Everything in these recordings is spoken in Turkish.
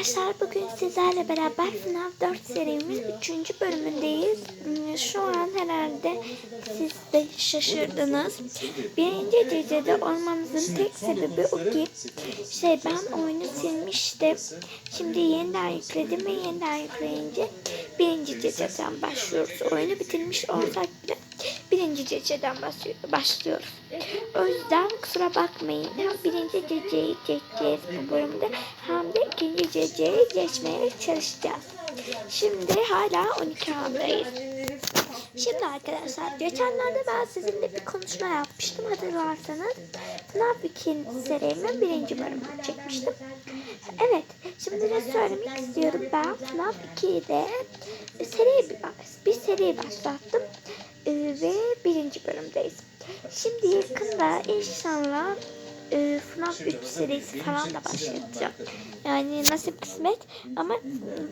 arkadaşlar bugün sizlerle beraber Sınav 4 serimizin 3. bölümündeyiz. Hmm, Şu an herhalde siz de şaşırdınız. Birinci gecede olmamızın tek sebebi o ki şey ben oyunu silmiştim. Şimdi yeniden yükledim ve yeniden yükleyince birinci geceden başlıyoruz. Oyunu bitirmiş olsak bile birinci başlıyor- başlıyoruz. O yüzden kusura bakmayın. Hem birinci geceyi geçeceğiz bu bölümde hem de ikinci geceyi geçmeye çalışacağız. Şimdi hala 12 andayız. Şimdi arkadaşlar geçenlerde ben sizinle bir konuşma yapmıştım hatırlarsanız. FNAF 2 serimin birinci bölümünü çekmiştim. Evet şimdi de söylemek istiyorum ben FNAF 2'de seri bir, bir seri başlattım. Ee, bölümdeyiz. Şimdi yakında inşallah e, FNAF 3 serisi falan da başlatacağım. Yani nasip kısmet ama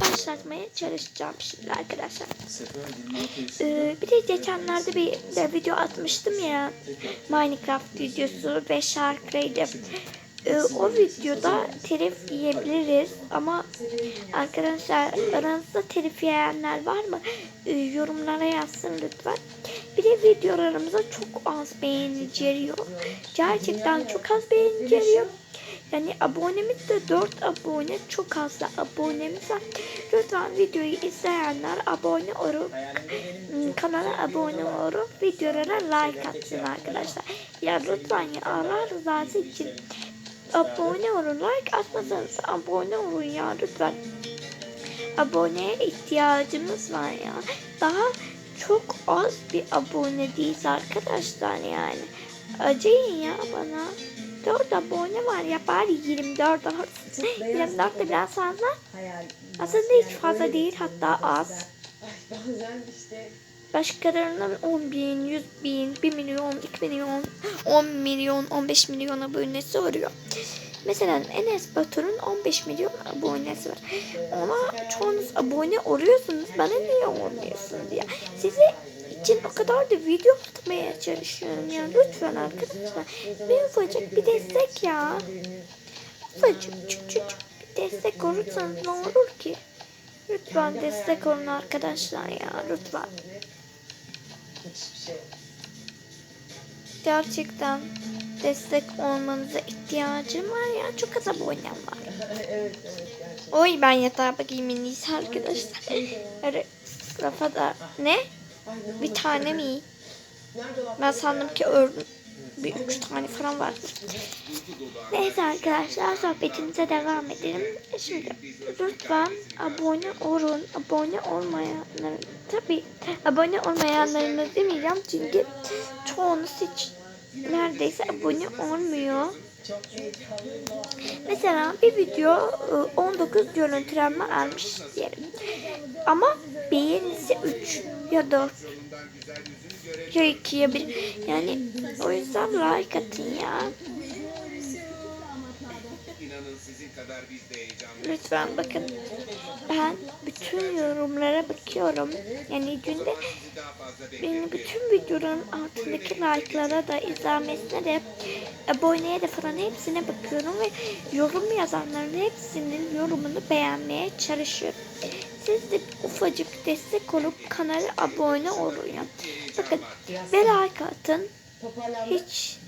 başlatmaya çalışacağım şimdi arkadaşlar. Ee, bir de geçenlerde bir de video atmıştım ya Minecraft videosu ve şarkıydı. Ee, o videoda telif yiyebiliriz ama arkadaşlar aranızda telif yiyenler var mı? Ee, yorumlara yazsın lütfen. Bir de videolarımıza çok az beğeni geliyor. Gerçekten çok az beğeni geliyor. Yani abonemiz de 4 abone çok az da abonemiz var. Lütfen videoyu izleyenler abone olup ım, kanala abone olup videolara like atsın arkadaşlar. Ya lütfen ya Allah rızası için abone olun like atmasanız abone olun ya lütfen. Aboneye ihtiyacımız var ya. Daha çok az bir abonedeyiz arkadaşlar yani. Acıyın ya bana. 4 abone var ya bari 24 olsun. 24 de biraz fazla. Aslında hiç fazla değil hatta az. Bazen işte Başkalarının 10 bin, 100 bin, 1 milyon, 2 milyon, 10 milyon, 15 milyon abonesi oluyor. Mesela Enes Batur'un 15 milyon abonesi var. Ona çoğunuz abone oluyorsunuz. Bana niye olmuyorsunuz ya? Size için o kadar da video atmaya çalışıyorum ya. Lütfen arkadaşlar. Bir ufacık bir destek ya. Ufacık küçük bir destek olursanız ne olur ki? Lütfen destek olun arkadaşlar ya. Lütfen. Hiçbir şey. Gerçekten destek olmanıza ihtiyacım var ya. Çok az abonem var. evet evet gerçekten. Oy ben yatağa bakayım en iyisi arkadaşlar. Öyle rafa da ne? Bir tane mi? Ben sandım ki ördüm. Bir üç tane falan var. Neyse arkadaşlar sohbetimize devam edelim. Şimdi lütfen abone olun. Abone olmayanların tabi abone olmayanlarını demeyeceğim çünkü çoğunuz hiç neredeyse abone olmuyor. Mesela bir video e, 19 görüntülenme almış diyelim. Ama beğenisi 3 ya 4 ya 2 ya 1. Yani o yüzden like atın ya. Lütfen bakın. Ben bütün yorumlara bakıyorum. Yani günde benim bütün videoların altındaki like'lara da izlenmesine de aboneye de falan hepsine bakıyorum ve yorum yazanların hepsinin yorumunu beğenmeye çalışıyorum. Siz de ufacık destek olup kanala abone olun ya. Bakın like atın. Hiç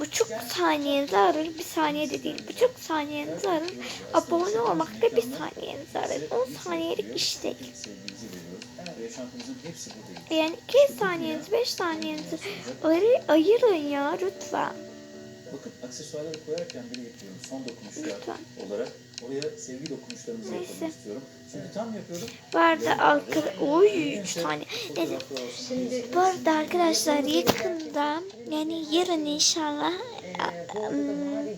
buçuk saniyenizi alır, bir saniye de değil, buçuk saniyenizi alır. Abone olmak da bir saniyenizi alır. 10 saniyelik iş değil. Yani 2 saniyenizi, 5 saniyenizi ayır, ayırın ya lütfen. Bakın aksesuarları koyarken bile yapıyorum. Son dokunuşlar olarak. Oraya sevgi dokunuşlarımızı Neyse. yapalım istiyorum. Şimdi tam yapıyorum. Vardı arka... Oy 3 tane. Neyse. Bu arada arkadaşlar yakında yani yarın inşallah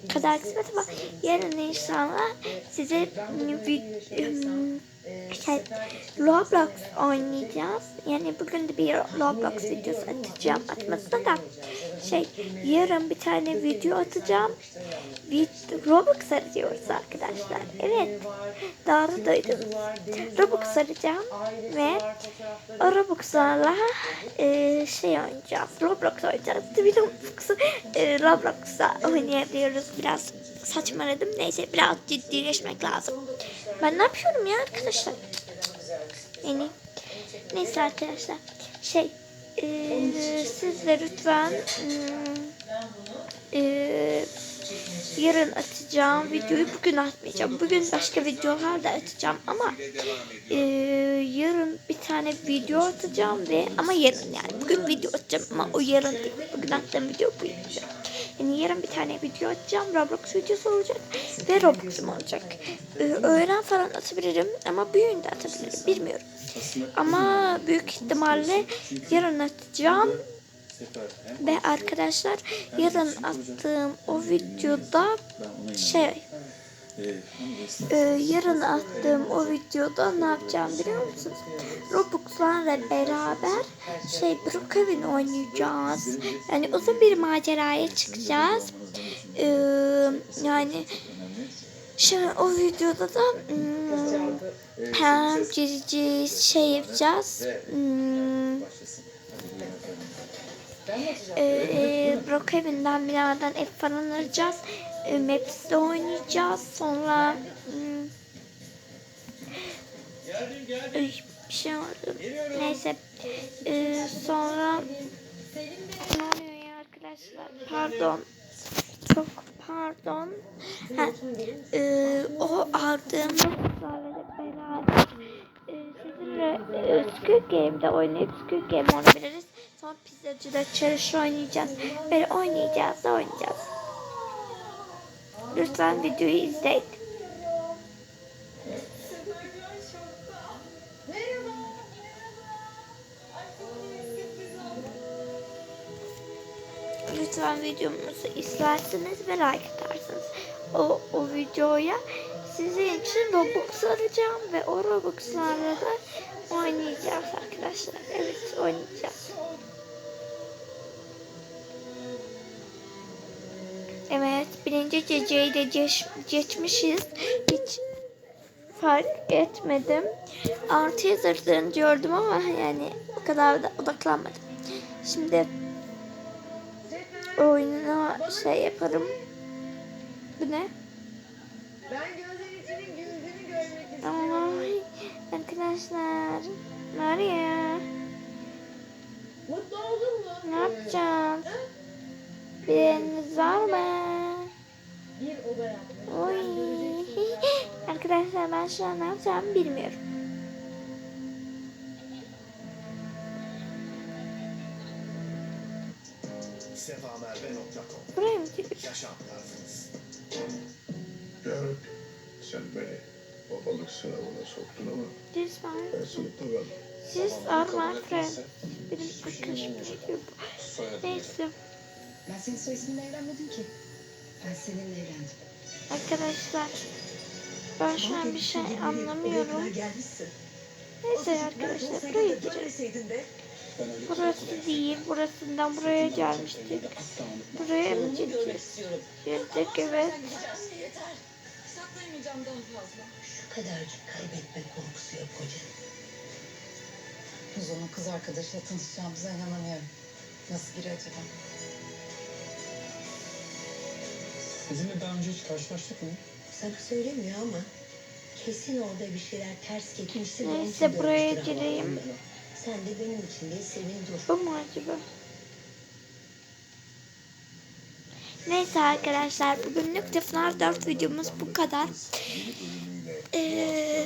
kadar kısmet ama yarın inşallah size bir şey, Roblox oynayacağız. Yani bugün de bir Roblox videosu atacağım atmasına da Şey yarın bir tane video atacağım. Vid- Robux arıyoruz arkadaşlar. Evet. Doğru duydunuz. Robux arayacağım ve o Robux'larla e, şey oynayacağız. Roblox oynayacağız. Bir Robux'u e, Roblox'a oynayabiliyoruz. Biraz saçmaladım. Neyse biraz ciddileşmek lazım. Ben ne yapıyorum ya arkadaşlar? Yani neyse arkadaşlar. Şey e, siz de lütfen hmm, e, yarın atacağım videoyu bugün atmayacağım. Bugün başka videolar da atacağım ama e, yarın bir tane video atacağım ve ama yarın yani bugün video atacağım ama o yarın değil. Bugün attığım video bu olacak. Yani yarın bir tane video atacağım. Roblox videosu olacak ve Roblox'um olacak. E, öğlen falan atabilirim ama büyüğünü de atabilirim. Bilmiyorum. Ama büyük ihtimalle yarın atacağım. Ve arkadaşlar yarın attığım o videoda şey. Ee, yarın attığım o videoda ne yapacağım biliyor musunuz? Robux'larla beraber şey Brookhaven oynayacağız. Yani uzun bir maceraya çıkacağız. Ee, yani şimdi o videoda da hmm, hem gireceğiz, şey yapacağız. Hmm, başlasın. Açacağım? e, e, Brookhaven'dan binadan ev falan alacağız. E, Maps'te oynayacağız. Sonra hmm, Ay, bir şey oldu. Neyse. E, sonra ne oluyor ya arkadaşlar? Pardon. Çok pardon. Ha, e, o aldığım notlarla beraber e, sizinle e, Squid Game'de oynayıp Squid Game oynayabiliriz. Sonra pizzacıda çarşı oynayacağız. Böyle oynayacağız da oynayacağız. Lütfen videoyu izleyin. Lütfen videomuzu izlersiniz ve like atarsınız. O, o videoya sizin için Robux alacağım ve o Robux'larla da oynayacağız arkadaşlar. Evet oynayacağız. Evet birinci geceyi de geç, geçmişiz. Hiç fark etmedim. Artı yazırdığını gördüm ama yani o kadar da odaklanmadım. Şimdi oyununa şey yaparım. Bu ne? Ben Ay, arkadaşlar. Maria. Mutlu oldun mu? Ne yapacağız? Bir eliniz var mı? Bir oda yapmış. Oy. Arkadaşlar ben şu an ne yapacağımı bilmiyorum. Buraya mı girdik? Yaşam tarzınız. Sen beni babalık sınavına soktun ama This one. ben sınıfta kaldım. This are my friends. Benim arkadaşım çekiyor. Neyse. Ben senin soy isminle evlenmedim ki. Ben seninle evlendim. Arkadaşlar. Ben şu an bir şey anlamıyorum. gelmişsin. Neyse arkadaşlar buraya de. Ben öyle Burası değil. Burasından buraya gelmiştik. Buraya mı istiyorum. Girdik evet. Yeter. Saklayamayacağım daha fazla. Şu kadarcık kaybetme korkusu yok hoca. Uzun'un kız arkadaşıyla tanışacağımıza inanamıyorum. Nasıl biri acaba? Sizinle daha önce hiç karşılaştık mı? Sana söylemiyor ama kesin orada bir şeyler ters onun Neyse, buraya gireyim. Sen de benim için değil senin dur. Bu mu acaba? Neyse arkadaşlar bugünlük Tıfnar 4 videomuz bu kadar. Ee,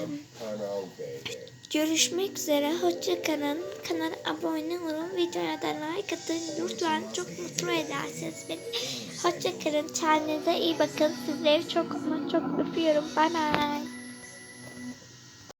görüşmek üzere. Hoşça kalın. Kanala abone olun. Videoya da like atın. Lütfen çok mutlu edersiniz beni. Hoşça kalın. Kendinize iyi bakın. Sizleri çok ama çok öpüyorum. Bye bye.